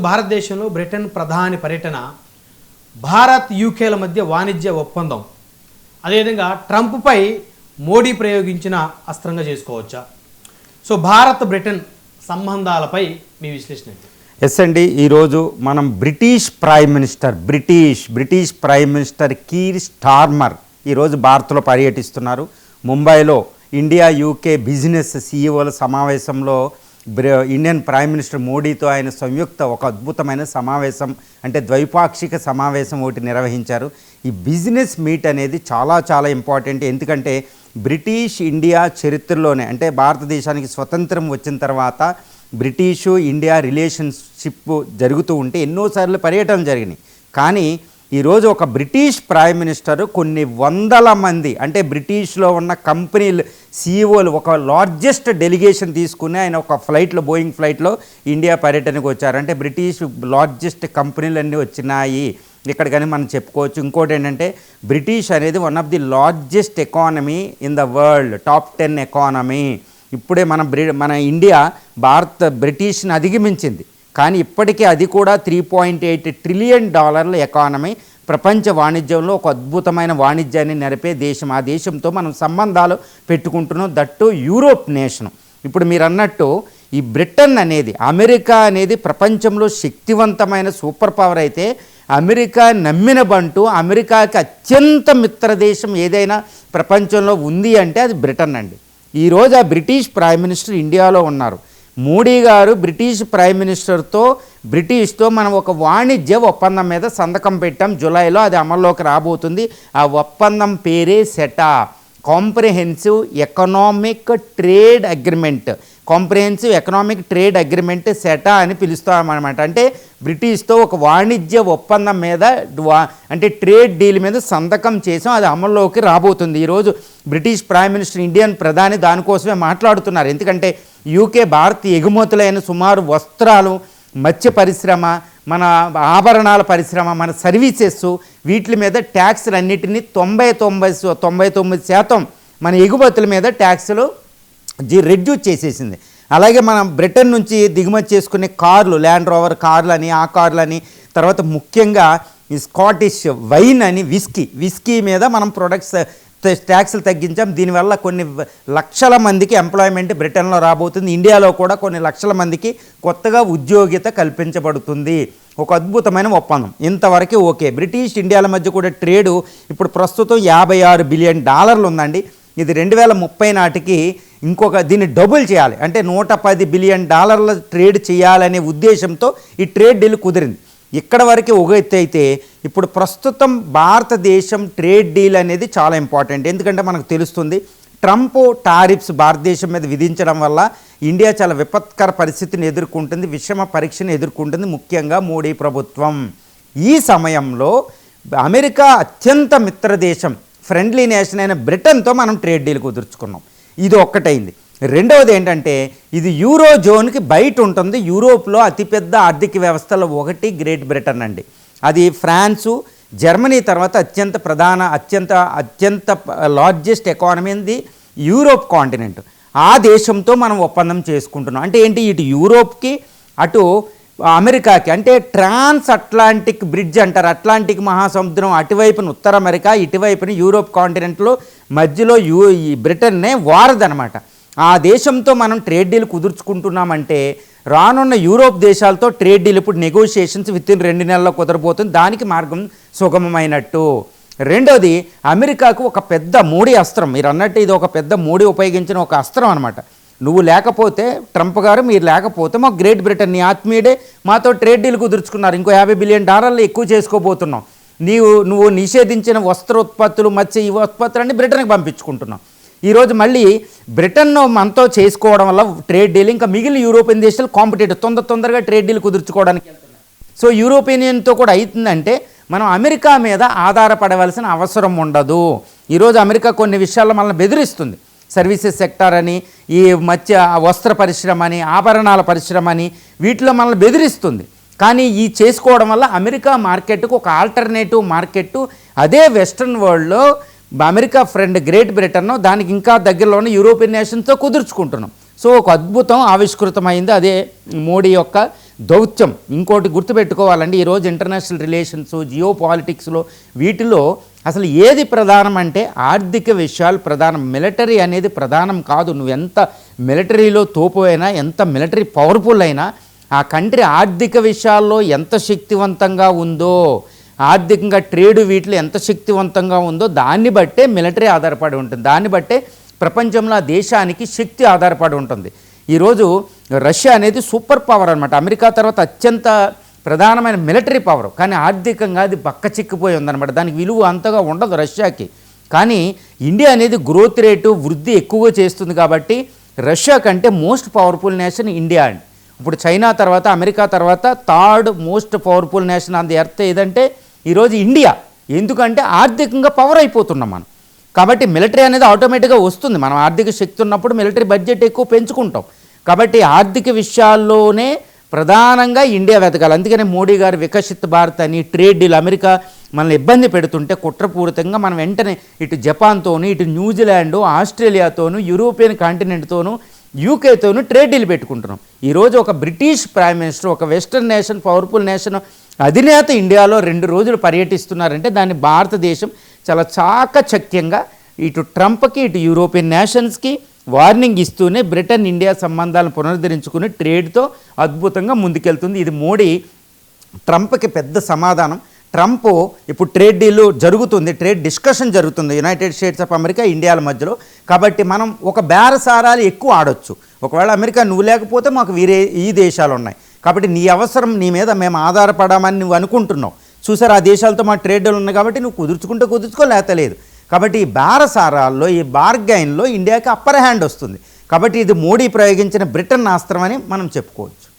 భారతదేశంలో బ్రిటన్ ప్రధాని పర్యటన భారత్ యూకేల మధ్య వాణిజ్య ఒప్పందం అదేవిధంగా ట్రంప్పై మోడీ ప్రయోగించిన అస్త్రంగా చేసుకోవచ్చా? సో భారత్ బ్రిటన్ సంబంధాలపై మీ విశ్లేషణ ఎస్ అండి ఈరోజు మనం British prime minister British British prime minister Keir Starmer ఈరోజు భారత్లో పర్యటిస్తున్నారు. ముంబైలో ఇండియా యూకే బిజినెస్ సీఈఓల సమావేశంలో ఇండియన్ ప్రైమ్ మినిస్టర్ మోడీతో ఆయన సంయుక్త ఒక అద్భుతమైన సమావేశం అంటే ద్వైపాక్షిక సమావేశం ఒకటి నిర్వహించారు. ఈ బిజినెస్ మీట్ అనేది చాలా చాలా ఇంపార్టెంట్. ఎందుకంటే బ్రిటిష్ ఇండియా చరిత్రలోనే అంటే భారతదేశానికి స్వతంత్రం వచ్చిన తర్వాత బ్రిటిషు ఇండియా రిలేషన్షిప్ జరుగుతూ ఉంటే ఎన్నోసార్లు పర్యటనలు జరిగినాయి. కానీ ఈరోజు ఒక బ్రిటిష్ ప్రైమ్ మినిస్టర్ కొన్ని వందల మంది అంటే బ్రిటిష్లో ఉన్న కంపెనీలు సీఈఓలు ఒక లార్జెస్ట్ డెలిగేషన్ తీసుకుని ఆయన ఒక ఫ్లైట్లో బోయింగ్ ఫ్లైట్లో ఇండియా పర్యటనకు వచ్చారు. అంటే బ్రిటిష్ లార్జెస్ట్ కంపెనీలన్నీ వచ్చినాయి. ఇక్కడ కానీ మనం చెప్పుకోవచ్చు. ఇంకోటి ఏంటంటే బ్రిటిష్ అనేది one of the largest economy in the world top ten economy ఇప్పుడే మన బ్రి మన ఇండియా భారత్ బ్రిటిష్ని అధిగమించింది. కానీ ఇప్పటికీ అది కూడా త్రీ పాయింట్ ఎయిట్ ట్రిలియన్ డాలర్ల ఎకానమీ. ప్రపంచ వాణిజ్యంలో ఒక అద్భుతమైన వాణిజ్యాన్ని నడిపే దేశం. ఆ దేశంతో మనం సంబంధాలు పెట్టుకుంటున్నాం. దట్టు యూరోప్ నేషన్ ఇప్పుడు మీరు అన్నట్టు ఈ బ్రిటన్ అనేది అమెరికా అనేది ప్రపంచంలో శక్తివంతమైన సూపర్ పవర్ అయితే అమెరికా నమ్మిన బంటూ అమెరికాకి అత్యంత మిత్ర దేశం ఏదైనా ప్రపంచంలో ఉంది అంటే అది బ్రిటన్ అండి. ఈరోజు ఆ బ్రిటిష్ ప్రైమ్ మినిస్టర్ ఇండియాలో ఉన్నారు. మోడీ గారు బ్రిటిష్ ప్రైమ్ మినిస్టర్తో బ్రిటిష్తో మనం ఒక వాణిజ్య ఒప్పందం మీద సంతకం పెట్టాం. జూలైలో అది అమల్లోకి రాబోతుంది. ఆ ఒప్పందం పేరే CETA. Comprehensive economic trade agreement. Comprehensive economic trade agreement CETA అని పిలుస్తామన్నమాట. అంటే బ్రిటిష్తో ఒక వాణిజ్య ఒప్పందం మీద వా- అంటే ట్రేడ్ డీల్ మీద సంతకం చేసాం అది అమల్లోకి రాబోతుంది. ఈరోజు బ్రిటిష్ ప్రైమ్ మినిస్టర్ ఇండియన్ ప్రధాని దానికోసమే మాట్లాడుతున్నారు. ఎందుకంటే యూకే భారత్ ఎగుమతులైన సుమారు వస్త్రాలు మత్స్య పరిశ్రమ మన ఆభరణాల పరిశ్రమ మన సర్వీసెస్ వీటి మీద ట్యాక్స్లు అన్నిటినీ తొంభై తొంభై తొంభై తొమ్మిది శాతం మన ఎగుమతుల మీద ట్యాక్సులు జి రెడ్యూస్ చేసేసింది. అలాగే మనం బ్రిటన్ నుంచి దిగుమతి చేసుకునే కార్లు ల్యాండ్ రోవర్ కార్లు అని ఆ కార్లు అని తర్వాత ముఖ్యంగా ఈ స్కాటిష్ వైన్ అని విస్కీ విస్కీ మీద మనం ప్రొడక్ట్స్ ట్యాక్స్లు తగ్గించాం. దీనివల్ల కొన్ని లక్షల మందికి ఎంప్లాయ్మెంట్ బ్రిటన్లో రాబోతుంది. ఇండియాలో కూడా కొన్ని లక్షల మందికి కొత్తగా ఉద్యోగిత కల్పించబడుతుంది. ఒక అద్భుతమైన ఒప్పందం. ఇంతవరకు ఓకే. బ్రిటిష్ ఇండియాల మధ్య కూడా ట్రేడు ఇప్పుడు ప్రస్తుతం యాభై ఆరు బిలియన్ డాలర్లు ఉందండి. ఇది రెండు వేల ముప్పై నాటికి ఇంకొక దీన్ని డబుల్ చేయాలి. అంటే నూట పది బిలియన్ డాలర్ల ట్రేడ్ చేయాలనే ఉద్దేశంతో ఈ ట్రేడ్ డీల్ కుదిరింది. ఇక్కడ వరకు ఒక ఎత్తు అయితే ఇప్పుడు ప్రస్తుతం భారతదేశం ట్రేడ్ డీల్ అనేది చాలా ఇంపార్టెంట్. ఎందుకంటే మనకు తెలుస్తుంది ట్రంప్ టారిఫ్స్ భారతదేశం మీద విధించడం వల్ల ఇండియా చాలా విపత్కర పరిస్థితిని ఎదుర్కొంటుంది విషమ పరీక్షను ఎదుర్కొంటుంది ముఖ్యంగా మోడీ ప్రభుత్వం. ఈ సమయంలో అమెరికా అత్యంత మిత్ర దేశం ఫ్రెండ్లీ నేషన్ అయిన బ్రిటన్తో మనం ట్రేడ్ డీల్ కుదుర్చుకున్నాం. ఇది ఒక్కటైంది. రెండవది ఏంటంటే ఇది యూరో జోన్కి బయట ఉంటుంది. యూరోప్లో అతిపెద్ద ఆర్థిక వ్యవస్థలో ఒకటి గ్రేట్ బ్రిటన్ అండి. అది ఫ్రాన్సు జర్మనీ తర్వాత అత్యంత ప్రధాన అత్యంత అత్యంత లార్జెస్ట్ ఎకానమీ ఇది యూరోప్ కాంటినెంట్. ఆ దేశంతో మనం ఒప్పందం చేసుకుంటున్నాం. అంటే ఏంటి? ఇటు యూరోప్కి అటు అమెరికాకి అంటే ట్రాన్స్ అట్లాంటిక్ బ్రిడ్జ్ అంటారు. అట్లాంటిక్ మహాసముద్రం అటువైపున ఉత్తర అమెరికా ఇటువైపున యూరోప్ కాంటినెంట్లో మధ్యలో యూ బ్రిటన్నే వారదనమాట. ఆ దేశంతో మనం ట్రేడ్ డీల్ కుదుర్చుకుంటున్నామంటే రానున్న యూరోప్ దేశాలతో ట్రేడ్ డీల్ ఇప్పుడు నెగోషియేషన్స్ విత్ ఇన్ రెండు నెలల్లో కుదరబోతుంది. దానికి మార్గం సుగమమైనట్టు. రెండోది అమెరికాకు ఒక పెద్ద మోడీ అస్త్రం. మీరు అన్నట్టు ఇది ఒక పెద్ద మోడీ ఉపయోగించిన ఒక అస్త్రం అనమాట నువ్వు లేకపోతే ట్రంప్ గారు మీరు లేకపోతే మాకు గ్రేట్ బ్రిటన్ నీ ఆత్మీయుడే మాతో ట్రేడ్ డీల్ కుదుర్చుకున్నారు. ఇంకో యాభై బిలియన్ డాలర్లు ఎక్కువ చేసుకోబోతున్నాం. నీవు నువ్వు నిషేధించిన వస్త్ర ఉత్పత్తులు మత్స్య ఈ ఉత్పత్తులన్నీ బ్రిటన్కి పంపించుకుంటున్నావు ఈరోజు మళ్ళీ బ్రిటన్ మనతో చేసుకోవడం వల్ల ట్రేడ్ డీల్ ఇంకా మిగిలిన యూరోపియన్ దేశాలు కాంపిటేటివ్ తొందర తొందరగా ట్రేడ్ డీల్ కుదుర్చుకోవడానికి సో యూరోపియన్ యూనియన్తో కూడా అవుతుందంటే మనం అమెరికా మీద ఆధారపడవలసిన అవసరం ఉండదు. ఈరోజు అమెరికా కొన్ని విషయాల్లో మనల్ని బెదిరిస్తుంది. సర్వీసెస్ సెక్టార్ అని ఈ మత్స్య వస్త్ర పరిశ్రమ అని ఆభరణాల పరిశ్రమ అని వీటిలో మనల్ని బెదిరిస్తుంది. కానీ ఈ చేసుకోవడం వల్ల అమెరికా మార్కెట్కు ఒక ఆల్టర్నేటివ్ మార్కెట్ అదే వెస్ట్రన్ వరల్డ్లో అమెరికా ఫ్రెండ్ గ్రేట్ బ్రిటన్ దానికి ఇంకా దగ్గరలోనే యూరోపియన్ నేషన్స్తో కుదుర్చుకుంటున్నాం. సో ఒక అద్భుతం ఆవిష్కృతమైంది అదే మోడీ యొక్క దౌత్యం. ఇంకోటి గుర్తుపెట్టుకోవాలండి ఈరోజు ఇంటర్నేషనల్ రిలేషన్స్ జియో పాలిటిక్స్లో వీటిలో అసలు ఏది ప్రధానం అంటే ఆర్థిక విషయాలు ప్రధానం. మిలిటరీ అనేది ప్రధానం కాదు. నువ్వు ఎంత మిలిటరీలో తోపు అయినా ఎంత మిలిటరీ పవర్ఫుల్ అయినా ఆ కంట్రీ ఆర్థిక విషయాల్లో ఎంత శక్తివంతంగా ఉందో ఆర్థికంగా ట్రేడ్ వీటిలో ఎంత శక్తివంతంగా ఉందో దాన్ని బట్టే మిలిటరీ ఆధారపడి ఉంటుంది. దాన్ని బట్టే ప్రపంచంలో ఆ దేశానికి శక్తి ఆధారపడి ఉంటుంది. ఈరోజు రష్యా అనేది సూపర్ పవర్ అనమాట అమెరికా తర్వాత అత్యంత ప్రధానమైన మిలిటరీ పవర్. కానీ ఆర్థికంగా అది బక్క చిక్కిపోయి ఉందన్నమాట. దానికి విలువ అంతగా ఉండదు రష్యాకి. కానీ ఇండియా అనేది గ్రోత్ రేటు వృద్ధి ఎక్కువగా చేస్తుంది కాబట్టి రష్యా కంటే మోస్ట్ పవర్ఫుల్ నేషన్ ఇండియా అండి. ఇప్పుడు చైనా తర్వాత అమెరికా తర్వాత third most powerful nation on the earth ఏదంటే ఈరోజు ఇండియా. ఎందుకంటే ఆర్థికంగా పవర్ అయిపోతున్నాం మనం. కాబట్టి మిలిటరీ అనేది ఆటోమేటిక్గా వస్తుంది. మనం ఆర్థిక శక్తి ఉన్నప్పుడు మిలిటరీ బడ్జెట్ ఎక్కువ పెంచుకుంటాం. కాబట్టి ఆర్థిక విషయాల్లోనే ప్రధానంగా ఇండియా వెతకాలి. అందుకనే మోడీ గారు వికసిత్ భారత్ అని ట్రేడ్ డీల్ అమెరికా మనల్ని ఇబ్బంది పెడుతుంటే కుట్రపూరితంగా మనం వెంటనే ఇటు జపాన్తోను ఇటు న్యూజిలాండ్ ఆస్ట్రేలియాతోను యూరోపియన్ కాంటినెంట్తోను యూకేతోను ట్రేడ్ డీల్ పెట్టుకుంటున్నాం. ఈరోజు ఒక బ్రిటిష్ ప్రైమ్ మినిస్టర్ ఒక వెస్టర్న్ నేషన్ పవర్ఫుల్ నేషన్ అధినేత ఇండియాలో రెండు రోజులు పర్యటిస్తున్నారంటే దాన్ని భారతదేశం చాలా చాకచక్యంగా ఇటు ట్రంప్కి ఇటు యూరోపియన్ నేషన్స్కి వార్నింగ్ ఇస్తూనే బ్రిటన్ ఇండియా సంబంధాలను పునరుద్ధరించుకుని ట్రేడ్తో అద్భుతంగా ముందుకెళ్తుంది. ఇది మోడీ ట్రంప్కి పెద్ద సమాధానం. ట్రంప్ ఇప్పుడు ట్రేడ్ డీల్ జరుగుతుంది ట్రేడ్ డిస్కషన్ జరుగుతుంది యునైటెడ్ స్టేట్స్ ఆఫ్ అమెరికా ఇండియాల మధ్యలో. కాబట్టి మనం ఒక బేరసారాలు ఎక్కువ ఆడొచ్చు. ఒకవేళ అమెరికా నువ్వు లేకపోతే మాకు వీరే ఈ దేశాలు ఉన్నాయి. కాబట్టి నీ అవసరం నీ మీద మేము ఆధారపడమని నువ్వు అనుకుంటున్నావు. చూసారు ఆ దేశాలతో మా ట్రేడ్ డీల్ ఉన్నాయి కాబట్టి నువ్వు కుదుర్చుకుంటే కుదుర్చుకో లేకపోతే లేదు. కాబట్టి ఈ బేరసారాల్లో ఈ బార్గైన్లో ఇండియాకి అప్పర్ హ్యాండ్ వస్తుంది. కాబట్టి ఇది మోడీ ప్రయోగించిన బ్రిటన్ ఆస్త్రం అని మనం చెప్పుకోవచ్చు.